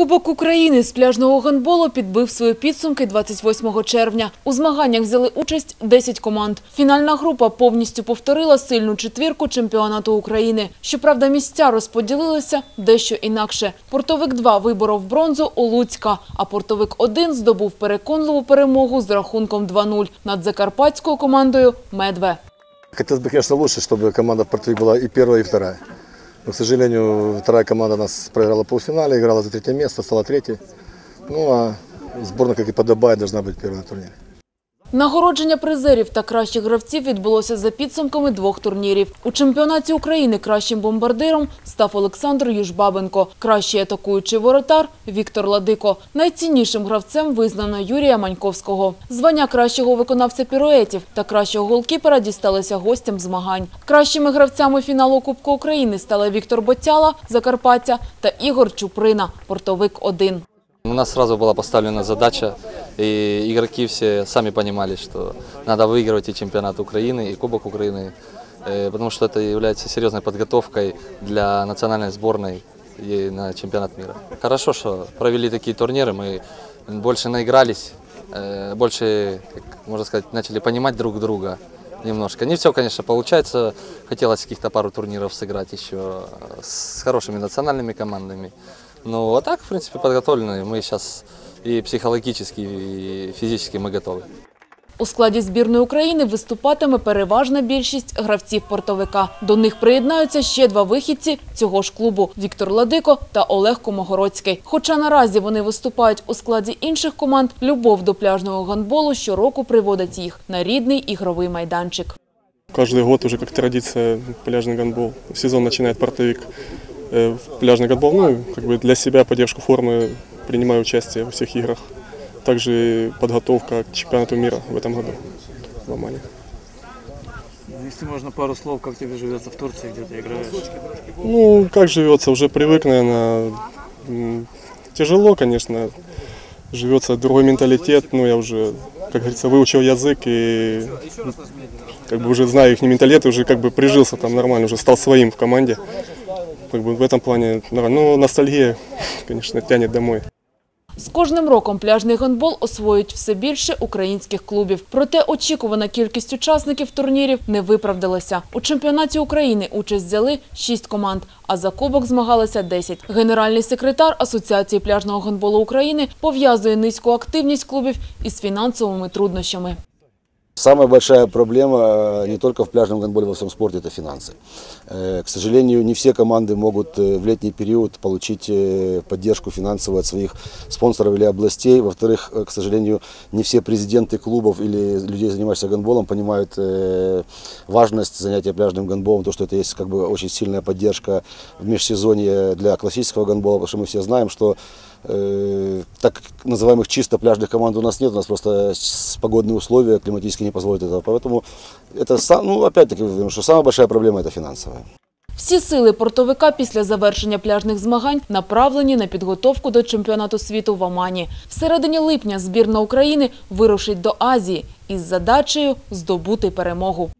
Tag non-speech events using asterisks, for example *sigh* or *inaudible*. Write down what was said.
Кубок України з пляжного гандболу підбив свої підсумки 28 червня. У змаганнях взяли участь 10 команд. Фінальна група повністю повторила сильну четвірку чемпіонату України. Щоправда, місця розподілилися дещо інакше. Портовик-2 виборов бронзу у Луцька, а Портовик-1 здобув переконливу перемогу з рахунком 2-0 над закарпатською командою «Медве». Хотелось бы, конечно, лучше, чтобы команда «Портвик» была и первая, и вторая. Но, к сожалению, вторая команда нас проиграла в полуфинале, играла за третье место, стала третьей. Ну, а сборная, как и подобает, должна быть первой на турнире. Нагородження призерів та кращих гравців відбулося за підсумками двох турнірів. У чемпіонаті України кращим бомбардиром став Олександр Южбабенко, кращий атакуючий воротар – Віктор Ладико. Найціннішим гравцем визнано Юрія Маньковського. Звання кращого виконавця піруетів та кращого голкіпера дісталися гостям змагань. Кращими гравцями фіналу Кубку України стали Віктор Боттяла, Закарпаття та Ігор Чуприна, Портовик-1. У нас сразу была поставлена задача, и игроки все сами понимали, что надо выигрывать и чемпионат Украины, и Кубок Украины, э, потому что это является серьезной подготовкой для национальной сборной и на чемпионат мира. Хорошо, что провели такие турниры, мы больше наигрались, э, больше, можно сказать, начали понимать друг друга немножко. Не все, конечно, получается. Хотелось каких-то пару турниров сыграть еще с хорошими национальными командами. Ну, а так, в принципе, подготовлены. Мы сейчас и психологически, и физически мы готовы. У складі збірної України виступатиме переважна більшість гравців портовика. До них приєднаються ще два вихідці цього ж клубу – Віктор Ладико та Олег Комогородський. Хоча наразі вони виступають у складі інших команд, любов до пляжного гандболу щороку приводить їх на рідний ігровий майданчик. Каждый год уже как традиция пляжный гандбол. Сезон начинает портовик э, в пляжный гандбол. Ну, как бы для себя поддержку формы принимаю участие во всех играх. Также подготовка к чемпионату мира в этом году в Омане. Если можно пару слов, как тебе живется в Турции, где ты играешь? Ну, как живется, уже привык, наверное. Тяжело, конечно. Живется другой менталитет, но я уже, как говорится, выучил язык и как бы уже знаю их менталитет, уже как бы прижился там нормально, уже стал своим в команде. Как бы в этом плане. Но ностальгия, *laughs* конечно, тянет домой. З кожним роком пляжний гандбол освоюють все більше українських клубів. Проте очікувана кількість учасників турнірів не виправдалася. У чемпіонаті України участь взяли шість команд, а за кубок змагалися 10. Генеральний секретар Асоціації пляжного гандболу України пов'язує низьку активність клубів із фінансовими труднощами. Самая большая проблема э, не только в пляжном гандболе, во всем спорте – это финансы. Э, К сожалению, не все команды могут э, в летний период получить поддержку финансовую от своих спонсоров или областей. Во-вторых, к сожалению, не все президенты клубов или людей, занимающихся гандболом, понимают важность занятия пляжным гандболом, то, что это есть как бы очень сильная поддержка в межсезонье для классического гандбола, потому что мы все знаем, что так называемых чисто пляжных команд у нас нет, у нас просто с- погодные условия климатически не позволят этого. Поэтому это, са- ну, опять-таки, говорю, что самая большая проблема – это финансовая. Всі сили портовика після завершення пляжних змагань направлені на підготовку до чемпіонату світу в Омані. В середині липня збірна України вирушить до Азії із задачею здобути перемогу.